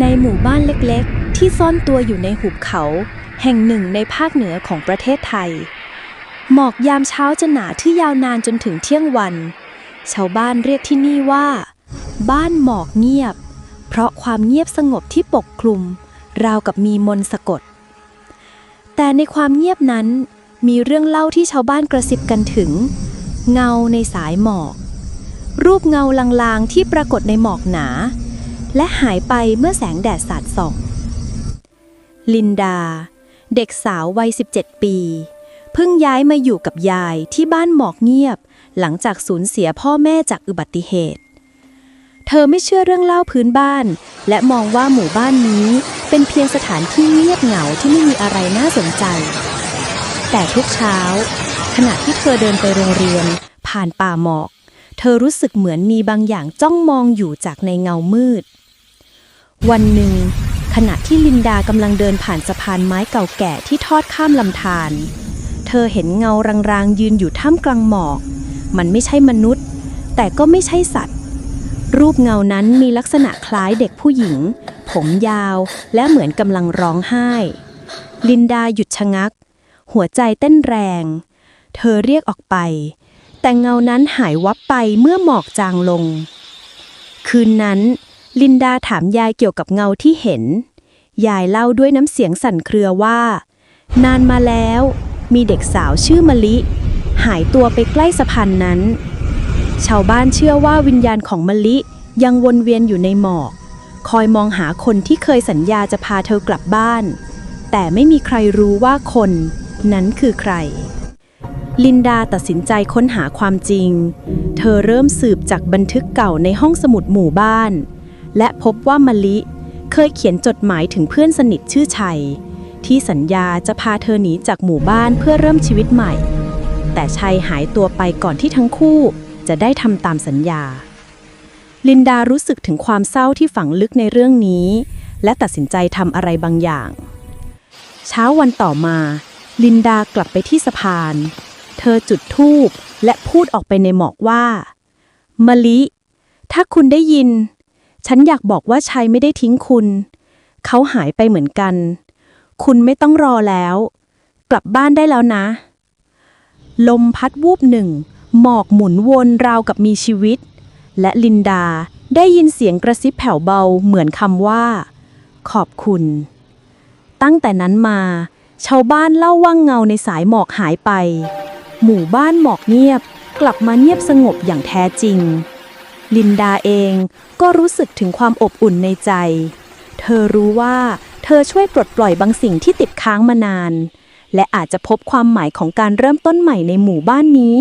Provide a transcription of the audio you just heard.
ในหมู่บ้านเล็กๆ ที่ซ่อนตัวอยู่ในหุบเขา แห่งหนึ่งในภาคเหนือของประเทศไทย หมอกยามเช้าจะหนาที่ยาวนานจนถึงเที่ยงวัน ชาวบ้านเรียกที่นี่ว่า บ้านหมอกเงียบ เพราะความเงียบสงบที่ปกคลุม ราวกับมีมนสะกด แต่ในความเงียบนั้นมีเรื่องเล่าที่ชาวบ้านกระซิบกันถึง เงาในสายหมอก รูปเงาลางๆที่ปรากฏในหมอกหนา และหายไปเมื่อแสงแดดสาดส่อง ลินดา เด็กสาววัย 17 ปี เพิ่งย้ายมาอยู่กับยายที่บ้านหมอกเงียบ หลังจากสูญเสียพ่อแม่จากอุบัติเหตุ เธอไม่เชื่อเรื่องเล่าพื้นบ้าน และมองว่าหมู่บ้านนี้เป็นเพียงสถานที่เงียบเหงาที่ไม่มีอะไรน่าสนใจ แต่ทุกเช้า ขณะที่เธอเดินไปโรงเรียน ผ่านป่าหมอก เธอรู้สึกเหมือนมีบางอย่างจ้องมองอยู่จากในเงามืด วันหนึ่ง ขณะที่ลินดากำลังเดินผ่านสะพานไม้เก่าแก่ที่ทอดข้ามลำธารเธอเห็นเงารางๆยืนอยู่ท่ามกลางหมอก มันไม่ใช่มนุษย์ แต่ก็ไม่ใช่สัตว์ รูปเงานั้นมีลักษณะคล้ายเด็กผู้หญิง ผมยาวและเหมือนกำลังร้องไห้ ลินดาหยุดชะงัก หัวใจเต้นแรง เธอเรียกออกไป แต่เงานั้นหายวับไปเมื่อหมอกจางลง คืนนั้น ลินดาถามยายเกี่ยวกับเงาที่เห็น ยายเล่าด้วยน้ำเสียงสั่นเครือว่า นานมาแล้ว มีเด็กสาวชื่อมะลิ หายตัวไปใกล้สะพานนั้น ชาวบ้านเชื่อว่าวิญญาณของมะลิยังวนเวียนอยู่ในหมอก คอยมองหาคนที่เคยสัญญาจะพาเธอกลับบ้าน แต่ไม่มีใครรู้ว่าคนนั้นคือใครลินดาตัดสินใจค้นหาความจริง เธอเริ่มสืบจากบันทึกเก่าในห้องสมุดหมู่บ้าน และพบว่ามะลิ เคยเขียนจดหมายถึงเพื่อนสนิทชื่อชัย ที่สัญญาจะพาเธอหนีจากหมู่บ้านเพื่อเริ่มชีวิตใหม่ แต่ชัยหายตัวไปก่อนที่ทั้งคู่จะได้ทำตามสัญญา ลินดารู้สึกถึงความเศร้าที่ฝังลึกในเรื่องนี้ และตัดสินใจทำอะไรบางอย่าง เช้าวันต่อมา ลินดากลับไปที่สะพาน เธอจุดธูปและพูดออกไปในหมอกว่ามะลิ ถ้าคุณได้ยิน ฉันอยากบอกว่าชัยไม่ได้ทิ้งคุณ เขาหายไปเหมือนกัน คุณไม่ต้องรอแล้ว กลับบ้านได้แล้วนะ ลมพัดวูบหนึ่ง หมอกหมุนวนราวกับมีชีวิต และลินดาได้ยินเสียงกระซิบแผ่วเบาเหมือนคำว่า ขอบคุณ ตั้งแต่นั้นมา ชาวบ้านเล่าว่างเงาในสายหมอกหายไป หมู่บ้านหมอกเงียบ กลับมาเงียบสงบอย่างแท้จริง ลินดาเองก็รู้สึกถึงความอบอุ่นในใจ เธอรู้ว่าเธอช่วยปลดปล่อยบางสิ่งที่ติดค้างมานาน และอาจจะพบความหมายของการเริ่มต้นใหม่ในหมู่บ้านนี้